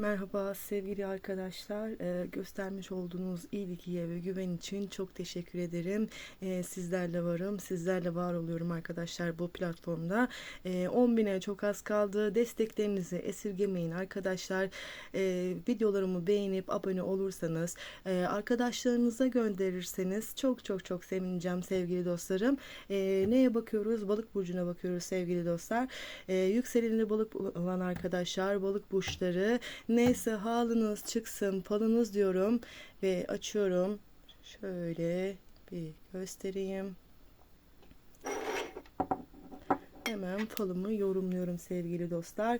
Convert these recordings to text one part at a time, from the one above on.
Merhaba sevgili arkadaşlar. Ee, göstermiş olduğunuz ilgiye ve güven için çok teşekkür ederim. Ee, sizlerle varım, sizlerle var oluyorum arkadaşlar bu platformda. Ee, 10 bine çok az kaldı. Desteklerinizi esirgemeyin arkadaşlar. Ee, videolarımı beğenip abone olursanız, e, arkadaşlarınıza gönderirseniz çok çok çok sevineceğim sevgili dostlarım. Ee, neye bakıyoruz? Balık burcuna bakıyoruz sevgili dostlar. Ee, yükseleninde balık olan arkadaşlar, balık burçları Neyse halınız çıksın falınız diyorum ve açıyorum. Şöyle bir göstereyim. Hemen falımı yorumluyorum sevgili dostlar.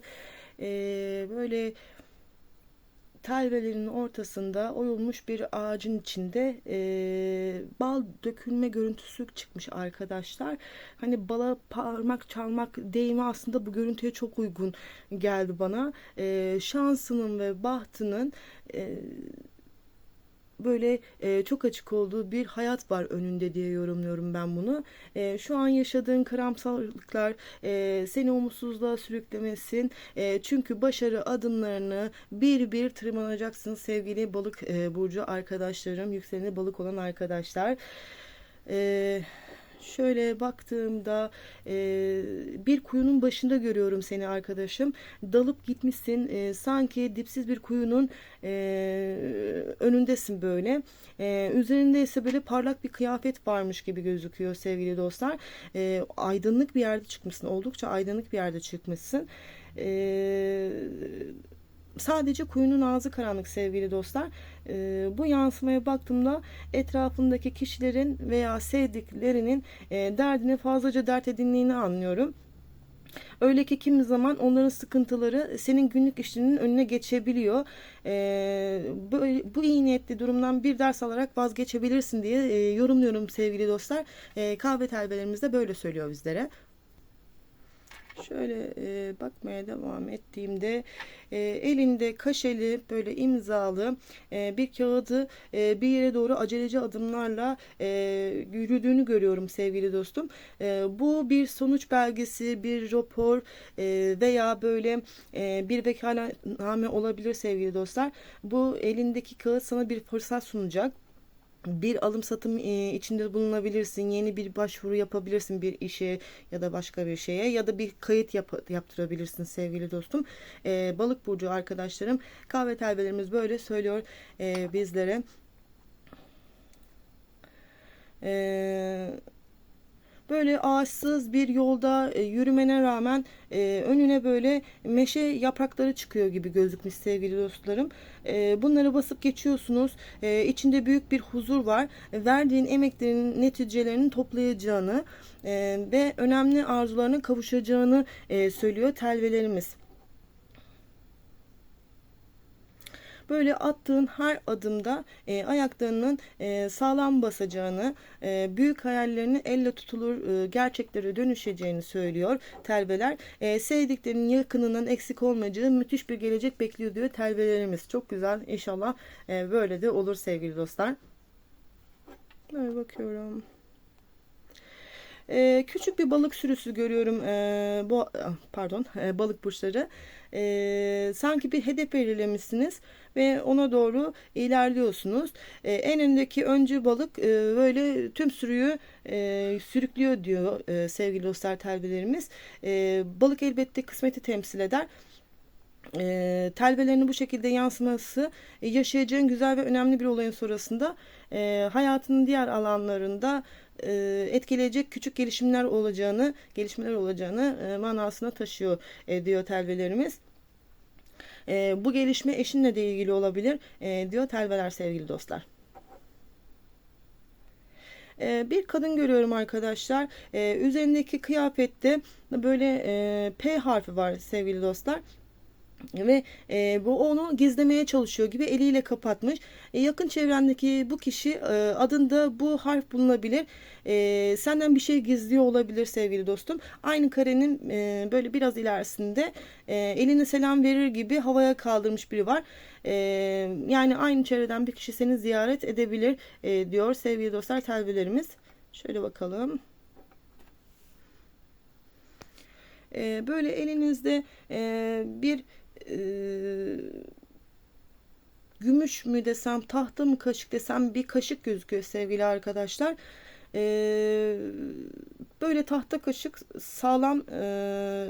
Ee, böyle telvelerinin ortasında oyulmuş bir ağacın içinde e, bal dökülme görüntüsü çıkmış arkadaşlar. Hani bala parmak çalmak deyimi aslında bu görüntüye çok uygun geldi bana. E, şansının ve bahtının e, böyle e, çok açık olduğu bir hayat var önünde diye yorumluyorum ben bunu. E, şu an yaşadığın karamsarlıklar e, seni umutsuzluğa sürüklemesin. E, çünkü başarı adımlarını bir bir tırmanacaksın sevgili balık e, burcu arkadaşlarım, yükseleni balık olan arkadaşlar. Eee Şöyle baktığımda e, bir kuyunun başında görüyorum seni arkadaşım. Dalıp gitmişsin. E, sanki dipsiz bir kuyunun e, önündesin böyle. E, üzerinde ise böyle parlak bir kıyafet varmış gibi gözüküyor sevgili dostlar. E, aydınlık bir yerde çıkmışsın. Oldukça aydınlık bir yerde çıkmışsın. Eee sadece kuyunun ağzı karanlık sevgili dostlar. E, bu yansımaya baktığımda etrafındaki kişilerin veya sevdiklerinin e, derdini fazlaca dert edindiğini anlıyorum. Öyle ki kimi zaman onların sıkıntıları senin günlük işlerinin önüne geçebiliyor. Ee, böyle, bu iyi niyetli durumdan bir ders alarak vazgeçebilirsin diye e, yorumluyorum sevgili dostlar. E, kahve telbelerimiz de böyle söylüyor bizlere. Şöyle e, bakmaya devam ettiğimde e, elinde kaşeli böyle imzalı e, bir kağıdı e, bir yere doğru aceleci adımlarla e, yürüdüğünü görüyorum sevgili dostum. E, bu bir sonuç belgesi, bir rapor e, veya böyle e, bir vekaletname olabilir sevgili dostlar. Bu elindeki kağıt sana bir fırsat sunacak bir alım satım e, içinde bulunabilirsin. Yeni bir başvuru yapabilirsin bir işe ya da başka bir şeye ya da bir kayıt yap yaptırabilirsin sevgili dostum. E, balık burcu arkadaşlarım kahve telbelerimiz böyle söylüyor e, bizlere. Eee böyle ağaçsız bir yolda e, yürümene rağmen e, önüne böyle meşe yaprakları çıkıyor gibi gözükmüş sevgili dostlarım. E, bunları basıp geçiyorsunuz. İçinde büyük bir huzur var. Verdiğin emeklerin neticelerinin toplayacağını ve önemli arzularına kavuşacağını söylüyor telvelerimiz. Böyle attığın her adımda e, ayaklarının e, sağlam basacağını, e, büyük hayallerini elle tutulur e, gerçeklere dönüşeceğini söylüyor telveler. E, sevdiklerinin yakınının eksik olmayacağı müthiş bir gelecek bekliyor diyor telvelerimiz. Çok güzel inşallah e, böyle de olur sevgili dostlar. Böyle bakıyorum. Ee, küçük bir balık sürüsü görüyorum. Ee, bu pardon, e, balık burçları. Ee, sanki bir hedef belirlemişsiniz ve ona doğru ilerliyorsunuz. Ee, en öndeki öncü balık e, böyle tüm sürüyü e, sürüklüyor diyor e, sevgili dostlar telbelerimiz. E, balık elbette kısmeti temsil eder e, telvelerinin bu şekilde yansıması e, yaşayacağın güzel ve önemli bir olayın sonrasında e, hayatının diğer alanlarında e, etkileyecek küçük gelişimler olacağını, gelişmeler olacağını e, manasına taşıyor e, diyor telvelerimiz. E, bu gelişme eşinle de ilgili olabilir e, diyor telveler sevgili dostlar. E, bir kadın görüyorum arkadaşlar. Üzerindeki kıyafette böyle P harfi var sevgili dostlar ve e, bu onu gizlemeye çalışıyor gibi eliyle kapatmış. E, yakın çevrendeki bu kişi e, adında bu harf bulunabilir. E, senden bir şey gizliyor olabilir sevgili dostum. Aynı karenin e, böyle biraz ilerisinde e, eline selam verir gibi havaya kaldırmış biri var. E, yani aynı çevreden bir kişi seni ziyaret edebilir e, diyor sevgili dostlar telvilerimiz. Şöyle bakalım. E, böyle elinizde e, bir gümüş mü desem tahta mı kaşık desem bir kaşık gözüküyor sevgili arkadaşlar. Ee, böyle tahta kaşık sağlam e,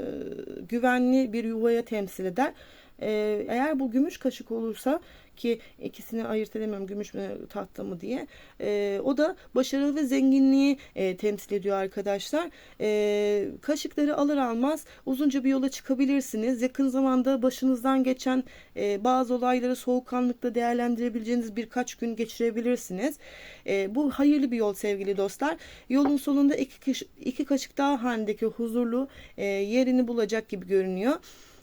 güvenli bir yuvaya temsil eder. Ee, eğer bu gümüş kaşık olursa ki ikisini ayırt edemiyorum gümüş mü tahta mı diye. E, o da başarı ve zenginliği e, temsil ediyor arkadaşlar. E, kaşıkları alır almaz uzunca bir yola çıkabilirsiniz. Yakın zamanda başınızdan geçen e, bazı olayları soğukkanlıkla değerlendirebileceğiniz birkaç gün geçirebilirsiniz. E, bu hayırlı bir yol sevgili dostlar. Yolun sonunda iki, iki kaşık daha halindeki huzurlu e, yerini bulacak gibi görünüyor.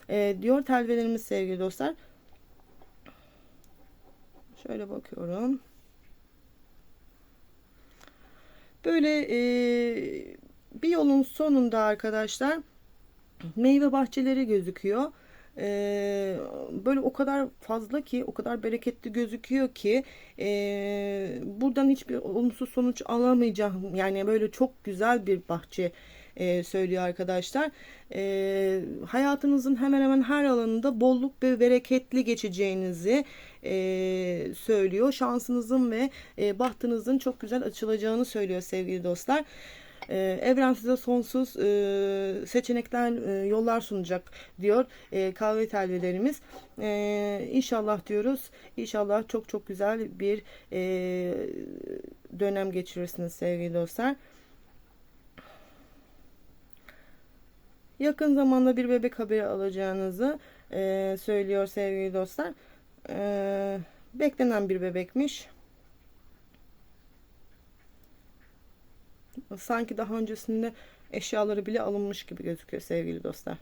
E, diyor telvelerimiz sevgili dostlar. Şöyle bakıyorum. Böyle e, bir yolun sonunda arkadaşlar meyve bahçeleri gözüküyor. Ee, böyle o kadar fazla ki o kadar bereketli gözüküyor ki e, buradan hiçbir olumsuz sonuç alamayacağım yani böyle çok güzel bir bahçe e, söylüyor arkadaşlar. E, hayatınızın hemen hemen her alanında bolluk ve bereketli geçeceğinizi e, söylüyor. Şansınızın ve e, bahtınızın çok güzel açılacağını söylüyor sevgili dostlar. Ee, evren size sonsuz e, seçenekler, e, yollar sunacak diyor e, kahve telvelerimiz. E, inşallah diyoruz. İnşallah çok çok güzel bir e, dönem geçirirsiniz sevgili dostlar. Yakın zamanda bir bebek haberi alacağınızı e, söylüyor sevgili dostlar. E, beklenen bir bebekmiş. Sanki daha öncesinde eşyaları bile alınmış gibi gözüküyor sevgili dostlar.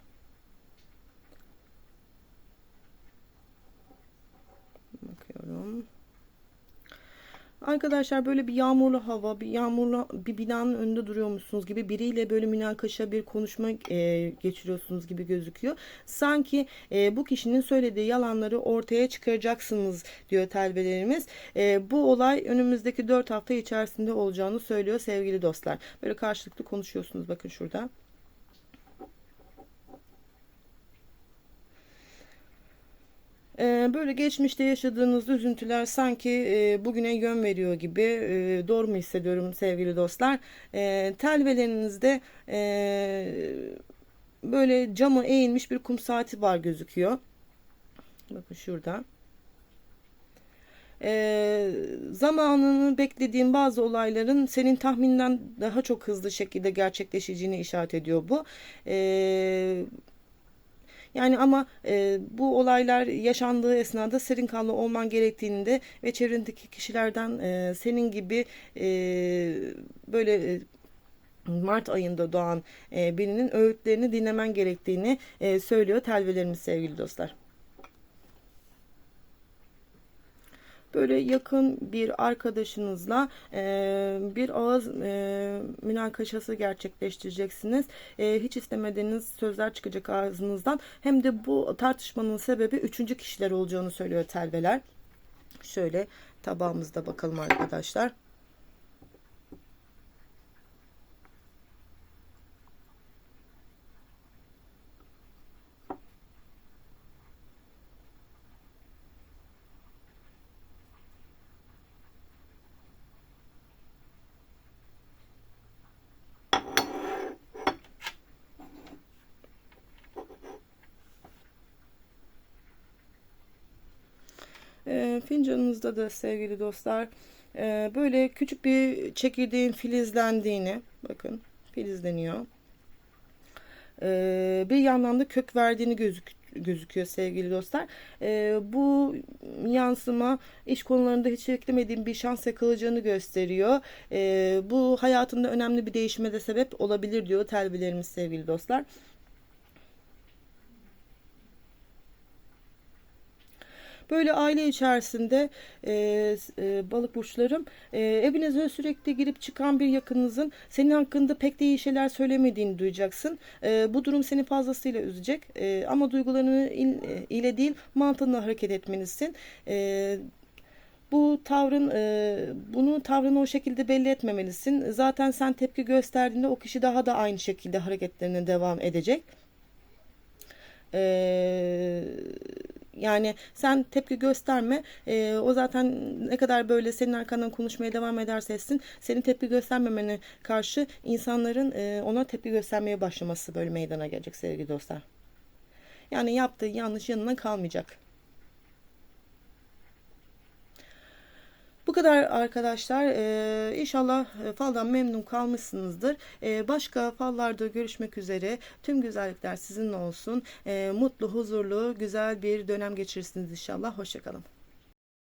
Bakıyorum. Arkadaşlar böyle bir yağmurlu hava, bir yağmurlu bir binanın önünde duruyormuşsunuz gibi biriyle böyle münakaşa bir konuşma e, geçiriyorsunuz gibi gözüküyor. Sanki e, bu kişinin söylediği yalanları ortaya çıkaracaksınız diyor telvelerimiz. E, bu olay önümüzdeki 4 hafta içerisinde olacağını söylüyor sevgili dostlar. Böyle karşılıklı konuşuyorsunuz bakın şurada. Böyle geçmişte yaşadığınız üzüntüler sanki e, bugüne yön veriyor gibi e, doğru mu hissediyorum sevgili dostlar. E, telvelerinizde böyle camı eğilmiş bir kum saati var gözüküyor. Bakın şurada. E, zamanını beklediğin bazı olayların senin tahminden daha çok hızlı şekilde gerçekleşeceğini işaret ediyor bu. E, yani ama e, bu olaylar yaşandığı esnada serin kanlı olman gerektiğini de ve çevrendeki kişilerden e, senin gibi e, böyle e, Mart ayında doğan e, birinin öğütlerini dinlemen gerektiğini e, söylüyor telvelerimiz sevgili dostlar. Böyle yakın bir arkadaşınızla e, bir ağız e, münakaşası gerçekleştireceksiniz. E, hiç istemediğiniz sözler çıkacak ağzınızdan. Hem de bu tartışmanın sebebi üçüncü kişiler olacağını söylüyor telveler. Şöyle tabağımızda bakalım arkadaşlar. E, fincanınızda da sevgili dostlar e, böyle küçük bir çekirdeğin filizlendiğini bakın filizleniyor. E, bir yandan da kök verdiğini gözük gözüküyor sevgili dostlar. E, bu yansıma iş konularında hiç beklemediğim bir şans yakalayacağını gösteriyor. E, bu hayatında önemli bir değişime de sebep olabilir diyor telbilerimiz sevgili dostlar. Böyle aile içerisinde e, e, balık burçlarım e, evinize sürekli girip çıkan bir yakınınızın senin hakkında pek de iyi şeyler söylemediğini duyacaksın. E, bu durum seni fazlasıyla üzecek. E, ama duygularını il, e, ile değil mantığınla hareket etmelisin. E, bu tavrın e, bunu tavrını o şekilde belli etmemelisin. Zaten sen tepki gösterdiğinde o kişi daha da aynı şekilde hareketlerine devam edecek. Eee Yani sen tepki gösterme. Ee, o zaten ne kadar böyle senin arkandan konuşmaya devam ederse etsin, senin tepki göstermemene karşı insanların e, ona tepki göstermeye başlaması böyle meydana gelecek sevgili dostlar. Yani yaptığı yanlış yanına kalmayacak. Kadar arkadaşlar. Ee, inşallah e, faldan memnun kalmışsınızdır. Ee, başka fallarda görüşmek üzere. Tüm güzellikler sizinle olsun. Ee, mutlu, huzurlu, güzel bir dönem geçirirsiniz inşallah. Hoşçakalın.